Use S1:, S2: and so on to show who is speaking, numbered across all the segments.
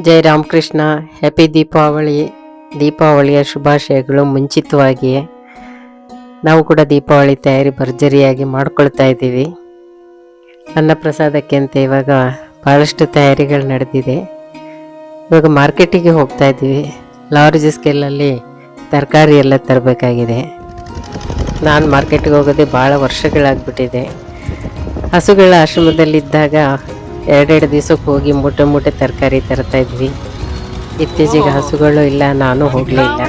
S1: ಜೈ Ramakrishna. Happy Deepavali. ದೀಪಾವಳಿಯ ಶುಭಾಶಯಗಳು ಮುಂಚಿತವಾಗಿಯೇ. ನಾವು ಕೂಡ ದೀಪಾವಳಿ ತಯಾರಿ ಭರ್ಜರಿಯಾಗಿ ಮಾಡ್ಕೊಳ್ತಾ ಇದ್ದೀವಿ. ಅನ್ನಪ್ರಸಾದಕ್ಕೆ ಅಂತ ಇವಾಗ ಭಾಳಷ್ಟು ತಯಾರಿಗಳು ನಡೆದಿದೆ. ಇವಾಗ ಮಾರ್ಕೆಟಿಗೆ ಹೋಗ್ತಾ ಇದ್ದೀವಿ. ಲಾರ್ಜ್ ಸ್ಕೇಲಲ್ಲಿ ತರಕಾರಿ ಎಲ್ಲ ತರಬೇಕಾಗಿದೆ. ನಾನು ಮಾರ್ಕೆಟ್ಗೆ ಹೋಗೋದೇ ಭಾಳ ವರ್ಷಗಳಾಗ್ಬಿಟ್ಟಿದೆ. ಹಸುಗಳ ಆಶ್ರಮದಲ್ಲಿದ್ದಾಗ ಎರಡೆರಡು ದಿವ್ಸಕ್ಕೆ ಹೋಗಿ ಮೂಟೆ ಮೂಟೆ ತರಕಾರಿ ತರ್ತಾ ಇದ್ವಿ. ಇತ್ತೀಚೆಗೆ ಹಸುಗಳು ಇಲ್ಲ, ನಾನು ಹೋಗಲಿಲ್ಲ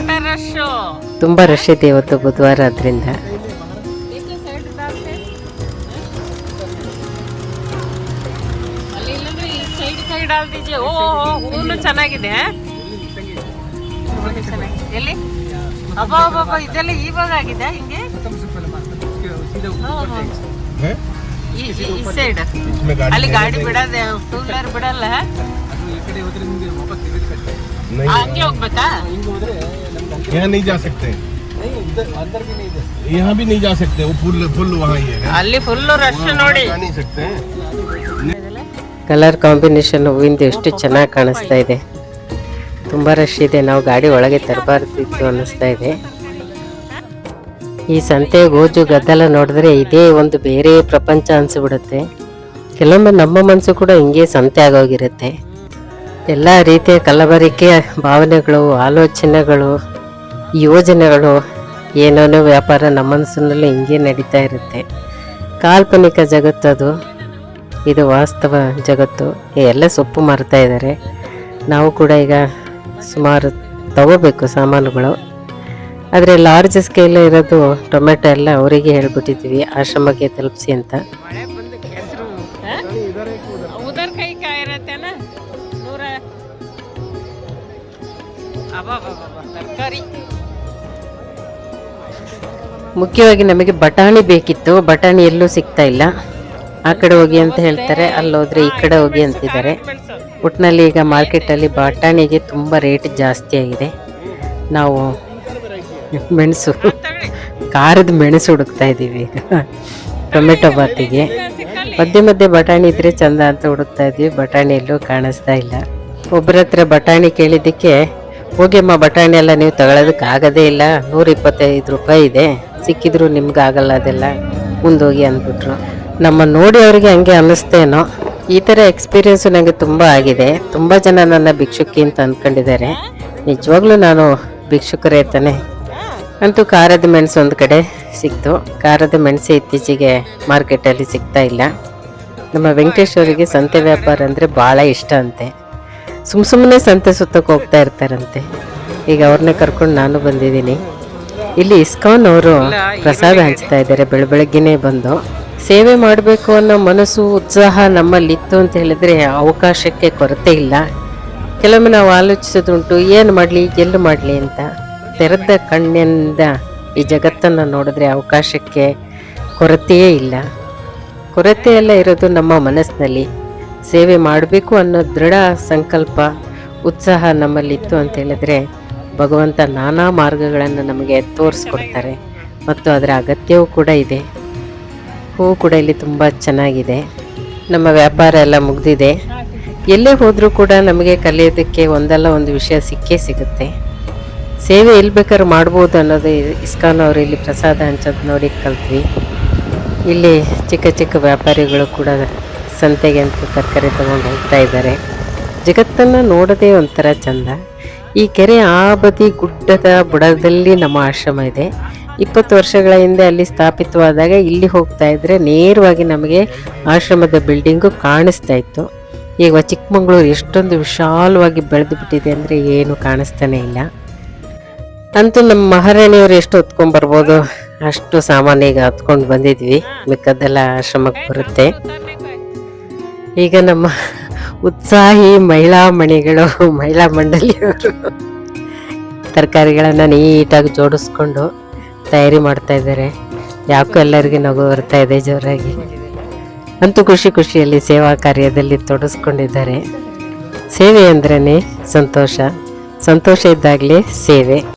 S1: ತುಂಬ ರಶ್ ಇದೆ ಇವತ್ತು ಬುಧವಾರ ಅದರಿಂದ
S2: ಚೆನ್ನಾಗಿದೆ ಇದೆಲ್ಲ ಇವಾಗ ಆಗಿದೆ ಹಿಂಗೆ ಈ ಸೈಡ್
S3: इसमें गाड़ी
S2: ಅಲ್ಲಿ ಗಾಡಿ ಬಿಡದೆ ಟೂ ವೀಲರ್ ಬಿಡಲ್ಲ
S3: नहीं
S2: ಹಂಗೆ ಹೋಗ್ಬೇಕಾ
S3: यहाँ नहीं जा सकते यहाँ भी नहीं जा सकते वो फुल फुल वहाँ ही है
S2: ಅಲ್ಲಿ ಫುಲ್ ರಶ್ ನೋಡಿ
S3: जा नहीं सकते
S1: ಕಲರ್ ಕಾಂಬಿನೇಷನ್ ಹೂವಿಂದ ಎಷ್ಟು ಚೆನ್ನಾಗಿ ಕಾಣಿಸ್ತಾ ಇದೆ ತುಂಬ ರಶ್ ಇದೆ ನಾವು ಗಾಡಿ ಒಳಗೆ ತರಬಾರ್ದಿತ್ತು ಅನ್ನಿಸ್ತಾ ಇದೆ ಈ ಸಂತೆ ಗೋಜು ಗದ್ದಲ ನೋಡಿದ್ರೆ ಇದೇ ಒಂದು ಬೇರೆ ಪ್ರಪಂಚ ಅನಿಸ್ಬಿಡುತ್ತೆ. ಕೆಲವೊಮ್ಮೆ ನಮ್ಮ ಮನಸ್ಸು ಕೂಡ ಹಿಂಗೆ ಸಂತೆ ಆಗೋಗಿರುತ್ತೆ. ಎಲ್ಲ ರೀತಿಯ ಕಲಬರಿಕೆ ಭಾವನೆಗಳು, ಆಲೋಚನೆಗಳು, ಯೋಜನೆಗಳು, ಏನೇನೋ ವ್ಯಾಪಾರ ನಮ್ಮ ಮನಸ್ಸಿನಲ್ಲಿ ಹಿಂಗೆ ನಡೀತಾ ಇರುತ್ತೆ. ಕಾಲ್ಪನಿಕ ಜಗತ್ತದು ಇದು ವಾಸ್ತವ ಜಗತ್ತು. ಎಲ್ಲ ಸೊಪ್ಪು ಮಾರ್ತಾ ಇದ್ದಾರೆ. ನಾವು ಕೂಡ ಈಗ ಸುಮಾರು ತಗೋಬೇಕು ಸಾಮಾನುಗಳು. ಆದರೆ ಲಾರ್ಜ್ ಸ್ಕೇಲ್ ಇರೋದು ಟೊಮೆಟೊ ಎಲ್ಲ ಅವರಿಗೆ ಹೇಳ್ಬಿಟ್ಟಿದ್ವಿ ಆಶ್ರಮಕ್ಕೆ ತಲುಪಿಸಿ ಅಂತ. ಮುಖ್ಯವಾಗಿ ನಮಗೆ ಬಟಾಣಿ ಬೇಕಿತ್ತು. ಬಟಾಣಿ ಎಲ್ಲೂ ಸಿಗ್ತಾ ಇಲ್ಲ. ಆ ಕಡೆ ಹೋಗಿ ಅಂತ ಹೇಳ್ತಾರೆ. ಅಲ್ಲಿ ಹೋದ್ರೆ ಈ ಕಡೆ ಹೋಗಿ ಅಂತಿದ್ದಾರೆ. ಒಟ್ಟಿನಲ್ಲಿ ಈಗ ಮಾರ್ಕೆಟಲ್ಲಿ ಬಟಾಣಿಗೆ ತುಂಬ ರೇಟ್ ಜಾಸ್ತಿ ಆಗಿದೆ. ನಾವು ಮೆಣಸು. ಖಾರದ ಮೆಣಸು ಹುಡುಕ್ತಾ ಇದ್ದೀವಿ ಈಗ. ಟೊಮೆಟೊ ಬಾತಿಗೆ. ಮಧ್ಯೆ ಮಧ್ಯೆ ಬಟಾಣಿ ಇದ್ರೆ ಚಂದ ಅಂತ ಹುಡುಕ್ತಾ ಇದ್ವಿ ಬಟಾಣಿ ಎಲ್ಲೂ ಕಾಣಿಸ್ತಾ ಇಲ್ಲ. ಒಬ್ಬರ ಹತ್ರ ಬಟಾಣಿ ಕೇಳಿದ್ದಕ್ಕೆ ಹೋಗಿಮ್ಮ ಬಟಾಣಿ ಎಲ್ಲ ನೀವು ತಗೊಳ್ಳೋದಕ್ಕೆ ಆಗೋದೇ ಇಲ್ಲ. ನೂರ ಇಪ್ಪತ್ತೈದು ರೂಪಾಯಿ ಇದೆ. ಸಿಕ್ಕಿದ್ರು ನಿಮ್ಗೆ ಆಗಲ್ಲ ಅದೆಲ್ಲ. ಮುಂದೋಗಿ ಅಂದ್ಬಿಟ್ರು. ನಮ್ಮ ನೋಡಿ ಅವರಿಗೆ ಹಂಗೆ ಅನ್ನಿಸ್ತೇನೋ. ಈ ಥರ ಎಕ್ಸ್ಪೀರಿಯೆನ್ಸು ನನಗೆ ತುಂಬ ಆಗಿದೆ. ತುಂಬ ಜನ ನನ್ನ ಭಿಕ್ಷುಕಿ ಅಂತ ಅಂದ್ಕೊಂಡಿದ್ದಾರೆ. ನಿಜವಾಗ್ಲೂ ನಾನು ಭಿಕ್ಷುಕರೇ ತಾನೆ. ಅಂತೂ ಖಾರದ ಮೆಣಸು ಒಂದು ಕಡೆ ಸಿಕ್ತು. ಖಾರದ ಮೆಣಸು ಇತ್ತೀಚೆಗೆ ಮಾರ್ಕೆಟಲ್ಲಿ ಸಿಗ್ತಾ ಇಲ್ಲ. ನಮ್ಮ ವೆಂಕಟೇಶ್ವರಿಗೆ ಸಂತೆ ವ್ಯಾಪಾರ ಅಂದರೆ ಭಾಳ ಇಷ್ಟ ಅಂತೆ. ಸುಮ್ಮ ಸುಮ್ಮನೆ ಸಂತೆ ಸುತ್ತಕ್ಕೆ ಹೋಗ್ತಾ ಇರ್ತಾರಂತೆ. ಈಗ ಅವ್ರನ್ನೇ ಕರ್ಕೊಂಡು ನಾನು ಬಂದಿದ್ದೀನಿ. ಇಲ್ಲಿ ಇಸ್ಕಾನ್ ಅವರು ಪ್ರಸಾದ ಹಂಚ್ತಾ ಇದ್ದಾರೆ. ಬೆಳ ಬೆಳಗ್ಗೆನೇ ಬಂದು. ಸೇವೆ ಮಾಡಬೇಕು ಅನ್ನೋ ಮನಸ್ಸು, ಉತ್ಸಾಹ ನಮ್ಮಲ್ಲಿತ್ತು ಅಂತ ಹೇಳಿದ್ರೆ ಅವಕಾಶಕ್ಕೆ ಕೊರತೆ ಇಲ್ಲ. ಕೆಲವೊಮ್ಮೆ ನಾವು ಆಲೋಚಿಸೋದುಂಟು, ಏನು ಮಾಡಲಿ, ಎಲ್ಲಿ ಮಾಡಲಿ ಅಂತ. ತೆರೆದ ಕಣ್ಣಿಂದ ಈ ಜಗತ್ತನ್ನು ನೋಡಿದ್ರೆ ಅವಕಾಶಕ್ಕೆ ಕೊರತೆಯೇ ಇಲ್ಲ. ಕೊರತೆ ಇರೋದು ನಮ್ಮ ಮನಸ್ಸಿನಲ್ಲಿ. ಸೇವೆ ಮಾಡಬೇಕು ಅನ್ನೋ ದೃಢ ಸಂಕಲ್ಪ, ಉತ್ಸಾಹ ನಮ್ಮಲ್ಲಿತ್ತು ಅಂತ ಹೇಳಿದ್ರೆ ಭಗವಂತ ನಾನಾ ಮಾರ್ಗಗಳನ್ನು ನಮಗೆ ತೋರಿಸ್ಕೊಡ್ತಾರೆ. ಮತ್ತು ಅದರ ಅಗತ್ಯವೂ ಕೂಡ ಇದೆ. ಹೂವು ಕೂಡ ಇಲ್ಲಿ ತುಂಬ ಚೆನ್ನಾಗಿದೆ. ನಮ್ಮ ವ್ಯಾಪಾರ ಎಲ್ಲ ಮುಗ್ದಿದೆ. ಎಲ್ಲೇ ಹೋದರೂ ಕೂಡ ನಮಗೆ ಕಲಿಯೋದಕ್ಕೆ ಒಂದಲ್ಲ ಒಂದು ವಿಷಯ ಸಿಕ್ಕೇ ಸಿಗುತ್ತೆ. ಸೇವೆ ಎಲ್ಲಿ ಬೇಕಾದ್ರೂ ಮಾಡ್ಬೋದು ಅನ್ನೋದು ಇಸ್ಕಾನ್ ಅವರು ಇಲ್ಲಿ ಪ್ರಸಾದ ಹಂಚೋದು ನೋಡಿ ಕಲ್ತ್ವಿ. ಇಲ್ಲಿ ಚಿಕ್ಕ ಚಿಕ್ಕ ವ್ಯಾಪಾರಿಗಳು ಕೂಡ ಸಂತೆಗೆ ಅಂತ ತರಕಾರಿ ತೊಗೊಂಡು ಹೋಗ್ತಾ ಇದ್ದಾರೆ. ಜಗತ್ತನ್ನು ನೋಡೋದೇ ಒಂಥರ ಚಂದ. ಈ ಕೆರೆ ಆ ಬದಿ ಗುಡ್ಡದ ಬುಡದಲ್ಲಿ ನಮ್ಮ ಆಶ್ರಮ ಇದೆ. ಇಪ್ಪತ್ತು ವರ್ಷಗಳ ಹಿಂದೆ ಅಲ್ಲಿ ಸ್ಥಾಪಿತವಾದಾಗ ಇಲ್ಲಿ ಹೋಗ್ತಾ ಇದ್ದರೆ ನೇರವಾಗಿ ನಮಗೆ ಆಶ್ರಮದ ಬಿಲ್ಡಿಂಗು ಕಾಣಿಸ್ತಾ ಇತ್ತು. ಈಗ ಚಿಕ್ಕಮಂಗ್ಳೂರು ಎಷ್ಟೊಂದು ವಿಶಾಲವಾಗಿ ಬೆಳೆದು ಬಿಟ್ಟಿದೆ ಅಂದರೆ ಏನು ಕಾಣಿಸ್ತಾನೇ ಇಲ್ಲ. ಅಂತೂ ನಮ್ಮ ಮಹಾರಾಣಿಯವರು ಎಷ್ಟು ಹೊತ್ಕೊಂಡ್ಬರ್ಬೋದು ಅಷ್ಟು ಸಾಮಾನು ಈಗ ಹತ್ಕೊಂಡು ಬಂದಿದ್ವಿ. ಮಿಕ್ಕದ್ದೆಲ್ಲ ಆಶ್ರಮಕ್ಕೆ ಬರುತ್ತೆ. ಈಗ ನಮ್ಮ ಉತ್ಸಾಹಿ ಮಹಿಳಾ ಮಣಿಗಳು, ಮಹಿಳಾ ಮಂಡಳಿಯವರು ತರಕಾರಿಗಳನ್ನು ನೀಟಾಗಿ ಜೋಡಿಸ್ಕೊಂಡು ತಯಾರಿ ಮಾಡ್ತಾ ಇದ್ದಾರೆ. ಯಾಕೋ ಎಲ್ಲರಿಗೂ ನಗು ಬರ್ತಾ ಇದೆ ಜೋರಾಗಿ. ಅಂತೂ ಖುಷಿ ಖುಷಿಯಲ್ಲಿ ಸೇವಾ ಕಾರ್ಯದಲ್ಲಿ ತೊಡಸ್ಕೊಂಡಿದ್ದಾರೆ. ಸೇವೆ ಅಂದ್ರೇ ಸಂತೋಷ. ಸಂತೋಷ ಇದ್ದಾಗಲೇ ಸೇವೆ.